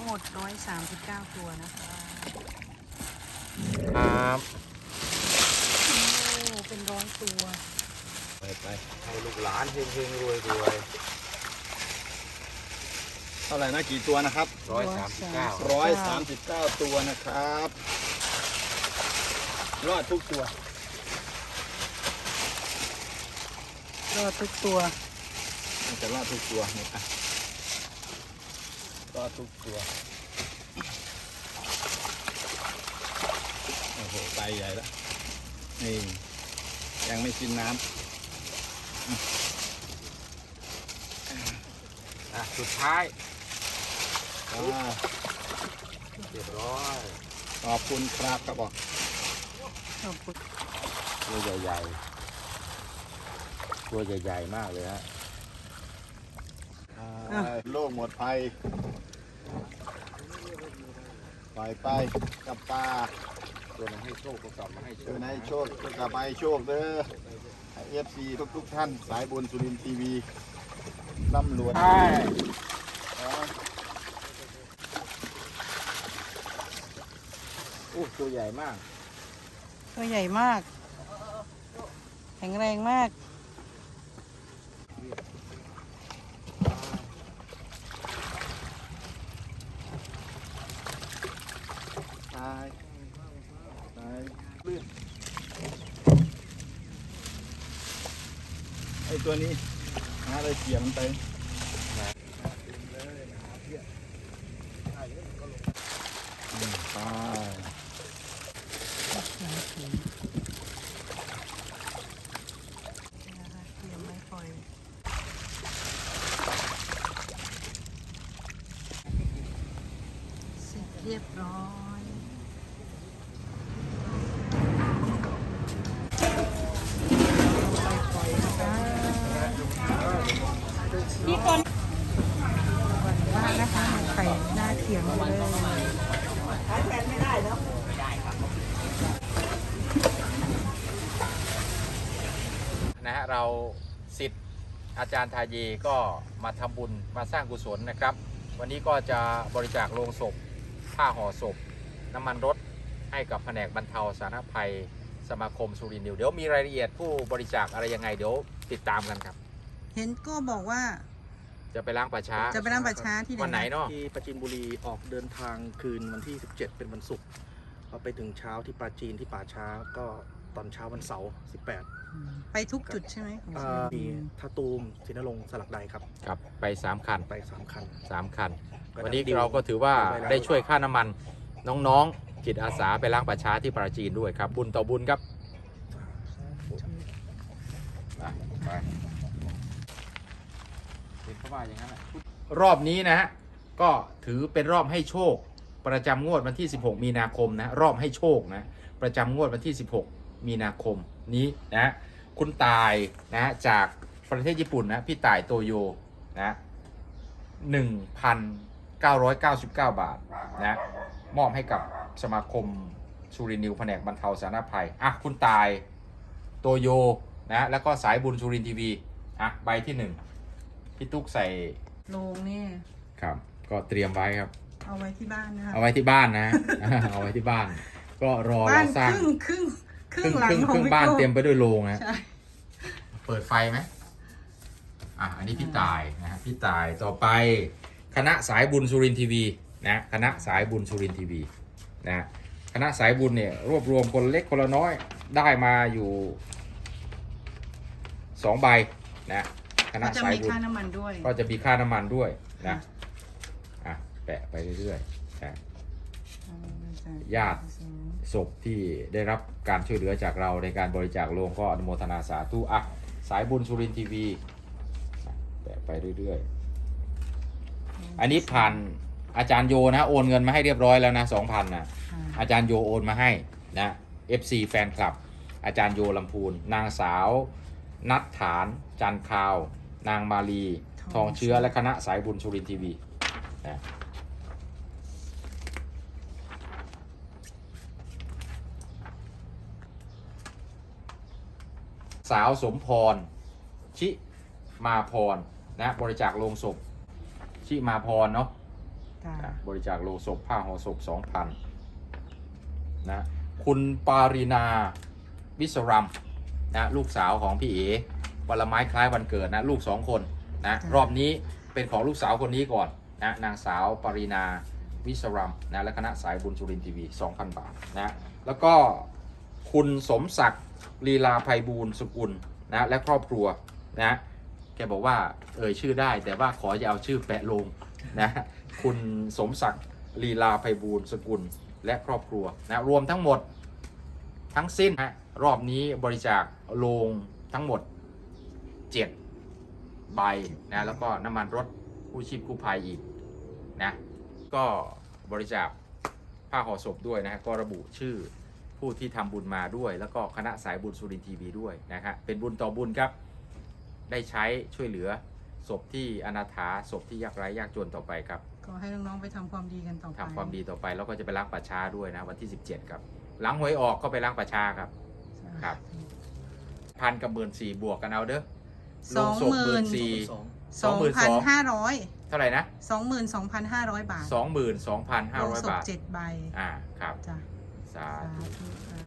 งหมด 139 ตัวนะคะครับโอ้เป็นร้อยตัว ไปไปให้ลูกหลานเฮงเฮงรวยรวยเท่าไหร่นะกี่ตัวนะครับร้อยสามสิบเก้าร้อยสามสิบเก้าตัวนะครับ รอดทุกตัว รอดทุกตัวมันจะรอดทุกตัวนี่อะ รอดทุกตัว โอ้โหไปใหญ่แล้วนี่ยังไม่กินน้อะสุดท้ายำอ่าเรียบร้อยขอบคุณครับครับบอกขอบคุณตัวใหญ่ๆตัวใหญ่ๆมากเลยฮะอ่าโลกหมดภัย ปล่อยไปกับปลาตัวนั้นให้โชคก็กลับมาให้โชเจอคในโชคก็กลับไปโชคเด้อเอฟซีทุกทุกๆท่าน สายบุญสุรินทร์ทีวีร่ำรวยใช่โอ้ตัวใหญ่มาก ตัวใหญ่มาก แข็งแรงมาก ตายตายเลื่อนไอตัวนี้หาอะไรเกี่ยมันไปไปเรียบร้อยเอาไปปล่อยนะคะพี่คนว่านะคะไข่หน้าเขียงเลย นะฮะ เราสิทธิ์อาจารย์ทาเยก็มาทำบุญมาสร้างกุศลนะครับ วันนี้ก็จะบริจาคโลงศพ ผ้าห่อศพ น้ำมันรถให้กับแผนกบรรเทาสาธารณภัยสมาคมสุรินทร์นิวเดี๋ยวมีรายละเอียดผู้บริจาคอะไรยังไงเดี๋ยวติดตามกันครับ เห็นก็บอกว่า จะไปล้างป่าช้าจะไปนั่งประช้าที่วันไหนเนาะที่ปราจีนบุรีออกเดินทางคืนวันที่ 17 เป็นวันศุกร์พอไปถึงเช้าที่ปราจีนที่ป่าช้าก็ ตอนเช้าวันเสาร์18อืมไปทุกจุดใช่ไหมของอ่ามีท่าตูมศรีนรงค์สลักใดครับ ครับไปสามคันไป3คัน สามคันก็วันนี้ดีลเราก็ถือว่าไว้แล้วได้ช่วยค่าน้ำมันน้องๆจิตอาสาไปล้างป่าช้าที่ปราจีนด้วยครับ บุญต่อบุญครับไปเป็นเข้ามาอย่างนั้นแหละรอบนี้นะฮะ ก็ถือเป็นรอบให้โชค ประจำงวดวันที่ 16 มีนาคมนะ รอบให้โชคนะ ประจำงวดวันที่ 16 มีนาคมนี้นะคุณตายนะจากประเทศญี่ปุ่นนะพี่ตายโตโยนะ1,999บาทนะมอบให้กับสมาคมสุรินทร์นิวแผนกบรรเทาสาธารณภัยอะคุณตายโตโยนะแล้วก็สายบุญสุรินทร์ทีวีอะใบที่หนึ่งพี่ตุ๊กใส่โรงนี่ครับ ก็เตรียมไว้ครับ เอาไว้ที่บ้านนะคะเอาไว้ที่บ้านนะ เอาไว้ที่บ้าน ก็รอบ้าเรานสร้างครึ่งครึ่ง คครึ่รึ่งงหลัคงรึ่งขอคงรึ่งพี่บ้านโก้เต็มไปด้วยโรงนะใช่เปิดไฟไหมอะอันนี้พี่ตายนะฮะพี่ตายต่อไปคณะสายบุญสุรินทร์ทีวีนะคณะสายบุญสุรินทร์ทีวีนะคณะสายบุญเนี่ยรวบรวมคนเล็กคนละน้อยได้มาอยู่สองใบนะคณะก็จะสายมีบุญค่าน้ำมันด้วยก็จะมีค่าน้ำมันด้วยนะอะแปะไปเรื่อยๆนะญาติ ศพที่ได้รับการช่วยเหลือจากเราในการบริจาคโลงก็อนุโมทนาสาธุอะสายบุญสุรินทร์ทีวีแปะไปเรื่อยๆ อันนี้ผ่านอาจารย์โยนะโอนเงินมาให้เรียบร้อยแล้วนะสองพันนะอาจารย์โยโอนมาให้นะ FC แฟนคลับ อาจารย์โยลำพูน นางสาว นัทฐาน จันคาว นางมาลี ทองเชื้อและคณะสายบุญสุรินทร์ทีวีนะ สาวสมพร ชิมาพรนะบริจาคโลงศพ ชิมาพรเนาะจ้านะบริจาคโลงศพผ้าห่อศพสองพันนะคุณปารินาวิศรัมนะลูกสาวของพี่เอ๋วันละไม้คล้ายวันเกิดนะลูกสองคนนะรอบนี้เป็นของลูกสาวคนนี้ก่อนนะนางสาวปารินาวิศรัมนะและคณะสายบุญสุรินทร์ทีวี 2,000 บาทนะแล้วก็คุณสมศักดิ์ ลีลาภัยบูลย์สุกุลนะและครอบครัวนะแกบอกว่าเอ่ยชื่อได้แต่ว่าขออย่าเอาชื่อแปะลงนะคุณสมศักดิ์ลีลาภัยบูลย์สกุลและครอบครัวนะรวมทั้งหมดทั้งสิ้นนะรอบนี้บริจาคโลงทั้งหมด 7 ใบนะแล้วก็น้ำมันรถกู้ชีพกู้ภัยอีกนะก็บริจาคผ้าห่อศพด้วยนะก็ระบุชื่อ ผู้ที่ทำบุญมาด้วย แล้วก็คณะสายบุญสุรินทร์ทีวีด้วยนะฮะเป็นบุญต่อบุญครับ ได้ใช้ช่วยเหลือศพที่อนาถาศพที่ยากไร้ยากจนต่อไปครับขอให้น้องๆไปทำความดีกันต่อไปทำความดีต่อไปแล้วก็จะไปล้างป่าช้าด้วยนะวันที่ 17 ครับ หลังหวยออกก็ไปล้างป่าช้าครับครับพันกับหมื่นสี่บวกกันเอาเด้อสองหมื่นสี่สองสองพันห้าร้อยเท่าไหร่นะสองหมื่นสองพันห้าร้อยบาทสองหมื่นสองพันห้าร้อยโงศพบาทเจ็ดใบอ่าครับจ้ะ สาธุ ธุ